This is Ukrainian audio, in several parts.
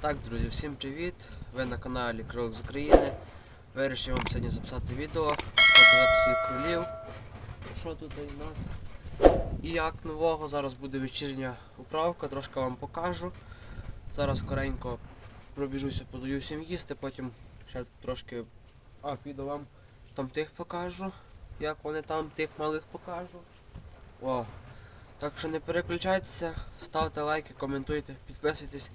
Так, друзі, всім привіт! Ви на каналі Кролик з України. Вирішив вам сьогодні записати відео, показати своїх кролів. Що тут у нас? І як нового, зараз буде вечірня управка, трошки вам покажу. Зараз скоренько пробіжуся, подаю всім їсти, потім ще трошки а, піду вам там тих покажу. Як вони там, тих малих покажу. О. Так що не переключайтеся, ставте лайки, коментуйте, підписуйтесь.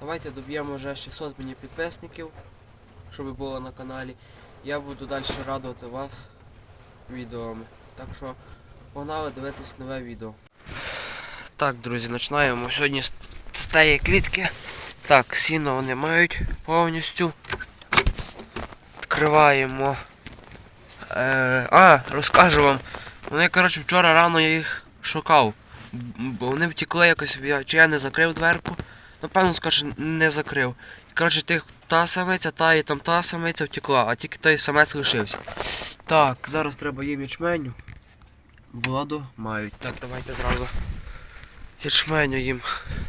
Давайте доб'ємо вже 600 мені підписників, щоб було на каналі. Я буду далі радувати вас відеоми. Так що погнали дивитись нове відео. Так, друзі, починаємо. Сьогодні тієї клітки. Так, сіно вони мають повністю. Відкриваємо. Е, а, розкажу вам. Вони, коротше, вчора рано я їх шукав. Бо вони втекли якось, чи я не закрив дверку. Напевно, скоріше, не закрив. І, коротше, тих, та самиця, та і там та самиця втекла, а тільки той самець лишився. Так, зараз треба їм ячменю. Воду мають. Так, давайте зразу. Ячменю їм.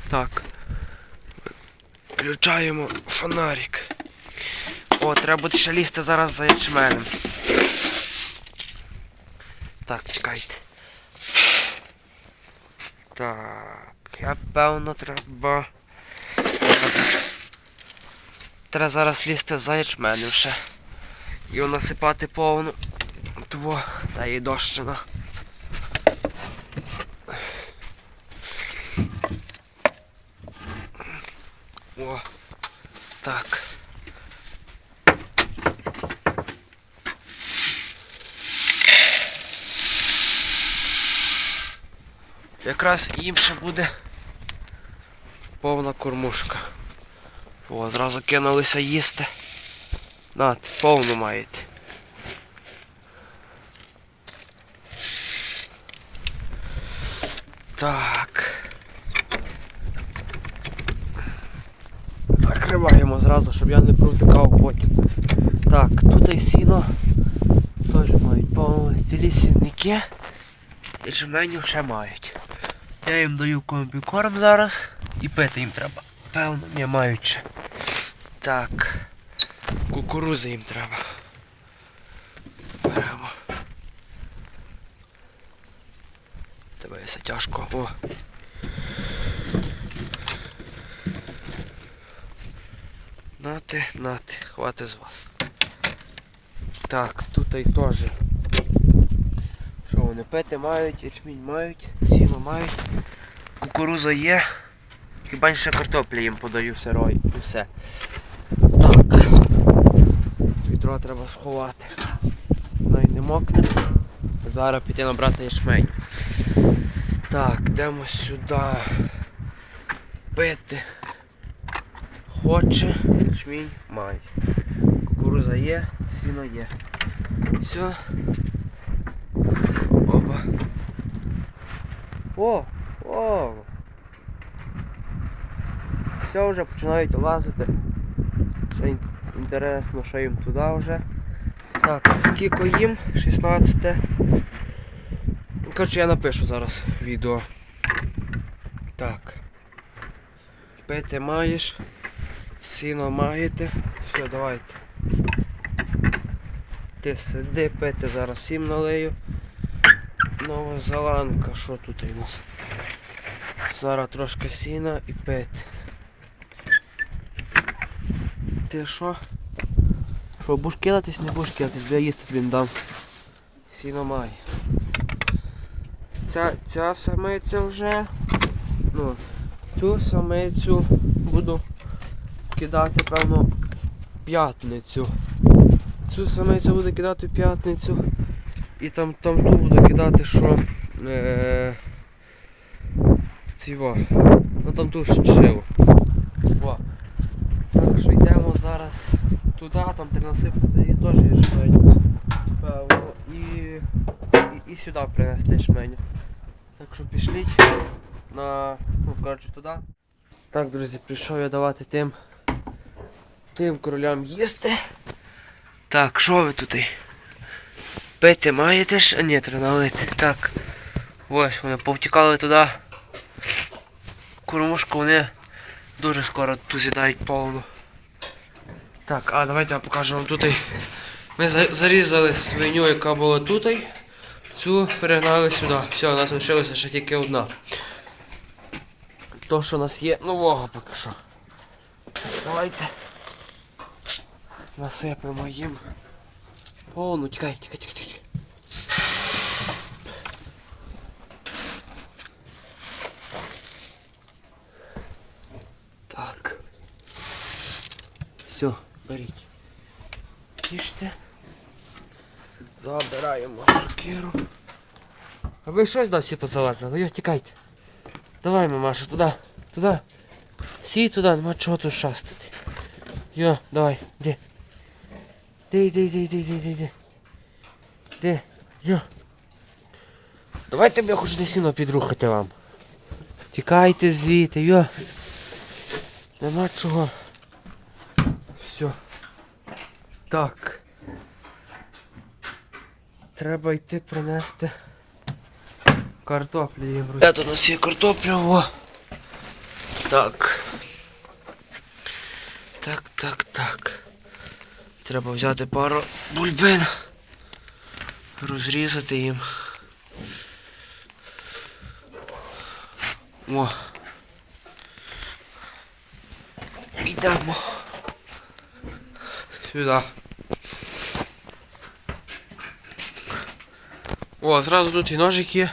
Так. Включаємо фонарик. О, треба буде ще лізти зараз за ячменем. Так, чекайте. Так, я певно треба. Треба зараз лізти за ячменем ще. І насипати повну. Того, та і дощина. О, так. Якраз їм ще буде повна кормушка. О, зразу кинулися їсти. Нате, повну маєте. Так. Закриваємо зразу, щоб я не провтикав потім. Так, тут і сіно. Теж мають повну цілі сінники. І жменю ще мають. Я їм даю комбікорм зараз і пити їм треба. Певно, не ще. Так. Кукурузи їм треба. Беремо. Дивися, тяжко. О. Нати, нати, хватить з вас. Так, тут і теж. Що вони пити мають, ячмінь мають, сіно мають, кукуруза є. Хіба ще картопля їм подаю сирої і все. Так. Відро треба сховати. Воно й не мокне. Зараз піти набрати ячмень. Так, йдемо сюди. Пити. Хоче, ячмінь має. Кукуруза є, сіно є. Все. Опа. О! О! Все вже починають лазити. Ще інтересно, що їм туди вже. Так, скільки їм? 16. Ну, Коротше, я напишу зараз відео. Так. Пити маєш. Сіно маєте. Все, давайте. Ти сиди, пити зараз всім налию. Новозеландка, що тут у нас? Зараз трошки сіна і пити. Ти що? Що, будеш кидатись, не будеш кидатись, бо я їсти тобі не дам. Сіно має. Ця, ця самиця вже. Ну, цю самицю буду кидати, певно, в п'ятницю. Цю самицю буду кидати в п'ятницю. І там, там ту буду кидати, що. Е, ціво. Ну там ту ж шиву. Во. Що туди, там насипати і теж є жменю. Певно. І, і, і сюди принести жменю. Так що пішліть на. Ну, коротше, туди. Так, друзі, прийшов я давати тим тим королям їсти. Так, що ви тут? Пити маєте ж? А, Ні, треба налити. Так. Ось вони повтікали туди. Кормушку вони Дуже скоро тут з'їдають повну. Так, а давайте я покажу вам тут. Ми зарізали свиню, яка була тут. Цю перегнали сюди. Все, у нас лишилася ще тільки одна. То, що у нас є нового поки що. Давайте. Насипемо їм. Повну, тікай, тікай, тікай, тікай. Так. Все, беріть. Тіште. Забираємо сокиру. А ви щось да всі позалазили? Йо, тікайте. Давай, мамаша, туди. Туди. Сій туди, нема чого тут шастати. Йо, давай. Де, де, де, де, де, де, де. Де? Йо. Давайте я хоч десь сіно підрухати вам. Тікайте звідти, йо. Нема чого. Все. Так. Треба йти принести картоплю їм. Де тут у нас є картопля, о. Так. Так, так, так. Треба взяти пару бульбин. Розрізати їм. О. Йдемо. Сюди. О, зразу тут і ножик є.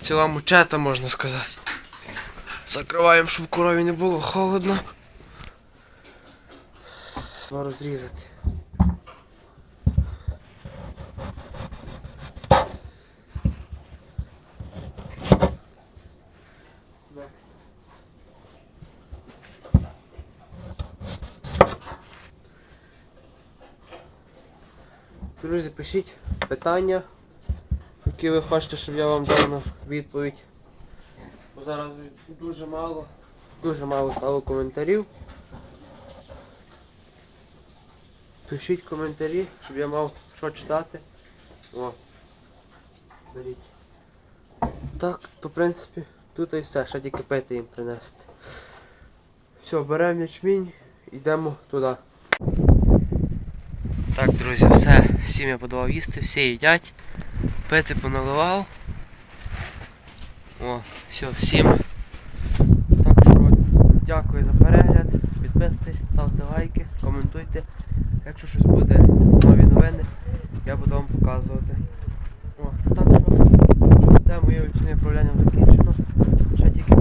Ціла мучета, можна сказати. Закриваємо, щоб корові не було холодно. Треба розрізати. Друзі, пишіть питання, які ви хочете, щоб я вам дав на відповідь. Бо зараз дуже мало, дуже мало стало коментарів. Пишіть коментарі, щоб я мав що читати. О. Беріть. Так, то в принципі тут і все, ще тільки пити їм принести. Все, беремо ячмінь, йдемо туди. Друзі, все, всім я подавав їсти, всі їдять. Пити поналивав. О, все, всім. Так що, дякую за перегляд. Підписуйтесь, ставте лайки, коментуйте. Якщо щось буде, нові новини, я буду вам показувати. О, так що, все моє вечірнє управління закінчено. Ще тільки